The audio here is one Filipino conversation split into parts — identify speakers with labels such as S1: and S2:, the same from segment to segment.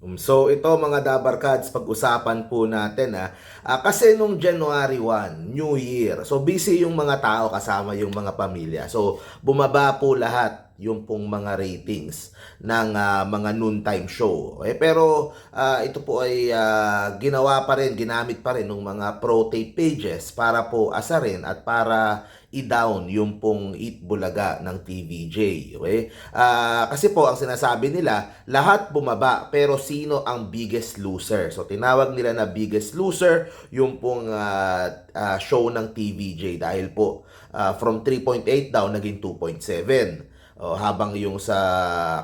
S1: Um, So ito mga Dabarkads, pag-usapan po natin ha. Ah, kasi nung January 1, New Year. So busy yung mga tao kasama yung mga pamilya. So bumaba po lahat yung pong mga ratings ng ah, mga noontime show. Eh, pero ah, ito po ay ah, ginawa pa rin, ginamit pa rin ng mga pro tape pages para po asarin at para i-down yung pong Eat Bulaga ng TVJ. Okay? Ah, kasi po ang sinasabi nila, lahat bumaba pero sino ang biggest loser? So tinawag nila na biggest loser yung pong ah, ah, show ng TVJ dahil po ah, from 3.8 daw naging 2.7. Oh, habang yung sa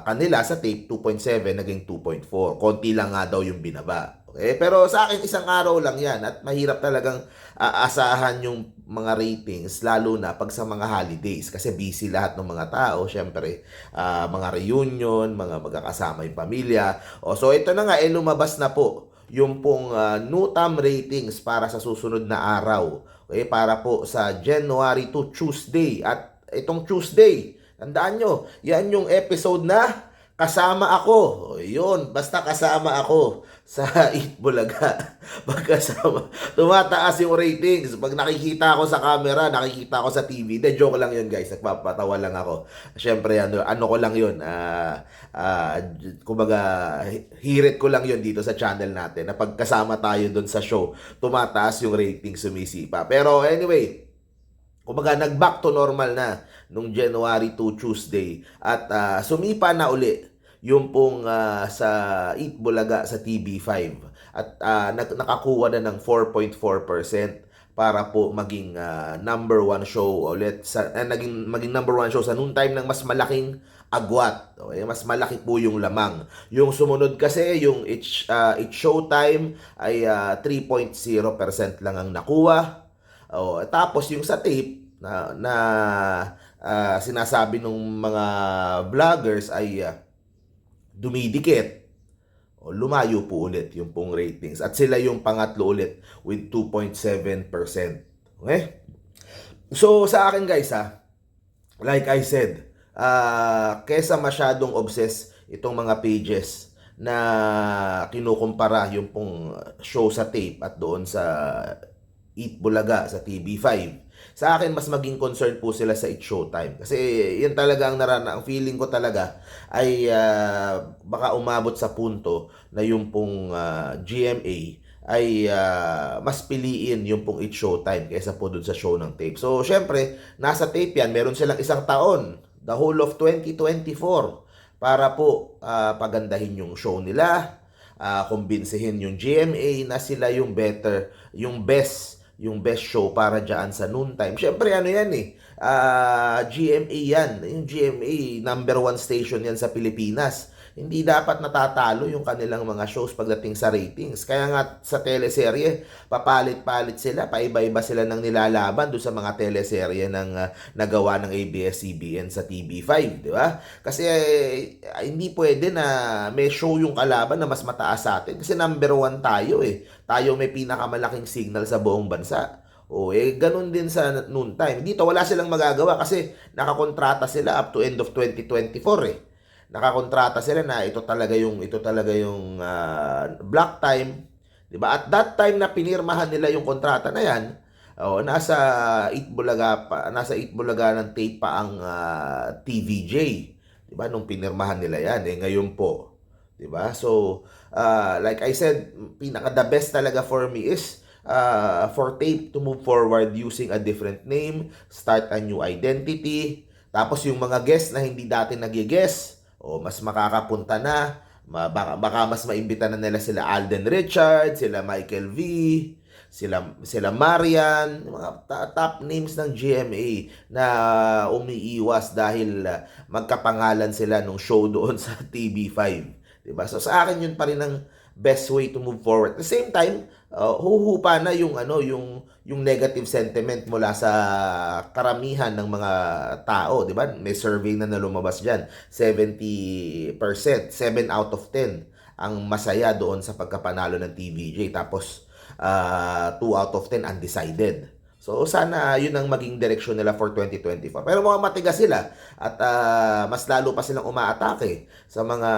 S1: kanila sa tape 2.7 naging 2.4. Konti lang nga daw yung binaba. Okay? Pero sa akin isang araw lang 'yan at mahirap talagang aasahan yung mga ratings lalo na pag sa mga holidays kasi busy lahat ng mga tao, syempre ah, mga reunion, mga magkakasama yung pamilya. O so ito na nga eh lumabas na po yung pong uh, Nutam ratings para sa susunod na araw. Okay, para po sa January 2 Tuesday at itong Tuesday Tandaan nyo, yan yung episode na kasama ako. O, yun, basta kasama ako sa Eat Bulaga. Pagkasama, tumataas yung ratings. Pag nakikita ako sa camera, nakikita ako sa TV. De, joke lang yun guys, nagpapatawa lang ako. Siyempre, ano, ano ko lang yun, ah, ah, kumbaga, hirit ko lang yun dito sa channel natin. Na pagkasama tayo doon sa show, tumataas yung ratings, sumisipa. Pero anyway, Kumbaga, nag-back to normal na nung January 2 Tuesday. At ah, sumipa na uli yung pong ah, sa Eat Bulaga sa TV5. At nak- nakakuha na ng 4.4% para po maging ah, number one show ulit sa ah, naging maging number one show sa noon time ng mas malaking agwat. Okay, mas malaki po yung lamang. Yung sumunod kasi yung It's uh, It's Showtime ay ah, 3.0% lang ang nakuha. Oh, tapos yung sa tape na, na ah, sinasabi ng mga vloggers ay ah, dumidikit. O, lumayo po ulit yung pong ratings. At sila yung pangatlo ulit with 2.7%. Okay? So, sa akin guys ha, like I said, ah kesa masyadong obsessed itong mga pages na kinukumpara yung pong show sa tape at doon sa Eat Bulaga sa TV5. Sa akin, mas maging concern po sila sa It Showtime. Kasi yan talaga ang narana, ang feeling ko talaga ay ah, baka umabot sa punto na yung pong ah, GMA ay ah, mas piliin yung pong It Showtime kaysa po dun sa show ng tape. So, syempre, nasa tape yan, meron silang isang taon, the whole of 2024, para po ah, pagandahin yung show nila, ah kumbinsihin yung GMA na sila yung better, yung best, yung best show para dyan sa noontime. Siyempre, ano yan eh, ah, GMA yan. Yung GMA, number one station yan sa Pilipinas. Hindi dapat natatalo yung kanilang mga shows pagdating sa ratings. Kaya nga sa teleserye, papalit-palit sila, paiba-iba sila ng nilalaban doon sa mga teleserye ng ah, nagawa ng ABS-CBN sa TV5, di ba? Kasi eh, hindi pwede na may show yung kalaban na mas mataas sa atin. Kasi number one tayo eh. Tayo may pinakamalaking signal sa buong bansa. O eh, ganun din sa noon time. Dito wala silang magagawa kasi nakakontrata sila up to end of 2024 eh. Nakakontrata sila na ito talaga yung ito talaga yung ah, block time, 'di ba? At that time na pinirmahan nila yung kontrata na 'yan, oh, nasa Eat Bulaga pa, nasa Eat Bulaga ng tape pa ang ah, TVJ, 'di ba? Nung pinirmahan nila 'yan, eh ngayon po, 'di ba? So, ah, like I said, pinaka the best talaga for me is uh, for tape to move forward using a different name, start a new identity. Tapos yung mga guests na hindi dati nag-guest, o mas makakapunta na, baka, baka mas maimbita na nila sila Alden Richards, sila Michael V, sila sila Marian, mga top names ng GMA na umiiwas dahil uh, magkapangalan sila nung show doon sa TV5. 'Di ba? So sa akin yun pa rin ang best way to move forward. At the same time, uh, huhupa na yung ano, yung yung negative sentiment mula sa karamihan ng mga tao, 'di ba? May survey na na lumabas diyan. 70%, 7 out of 10 ang masaya doon sa pagkapanalo ng TVJ. Tapos uh, 2 out of 10 undecided. So sana yun ang maging direksyon nila for 2024. Pero mukhang matigas sila at ah, mas lalo pa silang umaatake sa mga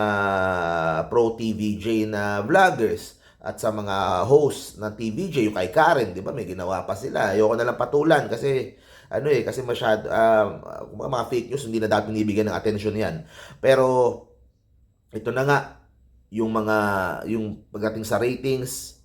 S1: pro TVJ na vloggers at sa mga host ng TVJ, yung kay Karen, di ba, may ginawa pa sila. Ayoko na lang patulan kasi ano eh, kasi masyado, um, mga, mga fake news, hindi na dapat binibigyan ng atensyon yan. Pero, ito na nga, yung mga, yung pagdating sa ratings,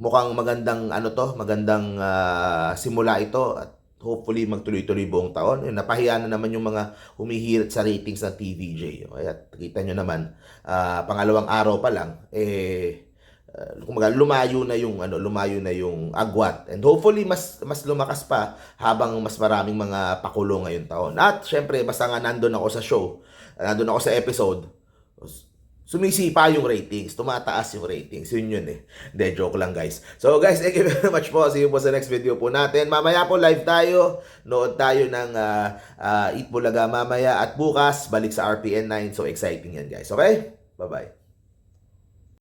S1: mukhang magandang ano to, magandang ah, simula ito at hopefully magtuloy-tuloy buong taon. Yun, napahiya na naman yung mga humihirit sa ratings ng TVJ. Kaya kita nyo naman, ah, pangalawang araw pa lang, eh, uh, kumaga, lumayo na yung ano, lumayo na yung agwat. And hopefully mas mas lumakas pa habang mas maraming mga pakulo ngayon taon. At syempre, basta nga nandun ako sa show, nandun ako sa episode, sumisipa yung ratings, tumataas yung ratings. Yun yun eh. Hindi, joke lang guys. So guys, thank you very much po. See you po sa next video po natin. Mamaya po live tayo. Nood tayo ng uh, uh, Eat Bulaga mamaya. At bukas, balik sa RPN 9. So exciting yan guys. Okay? Bye-bye.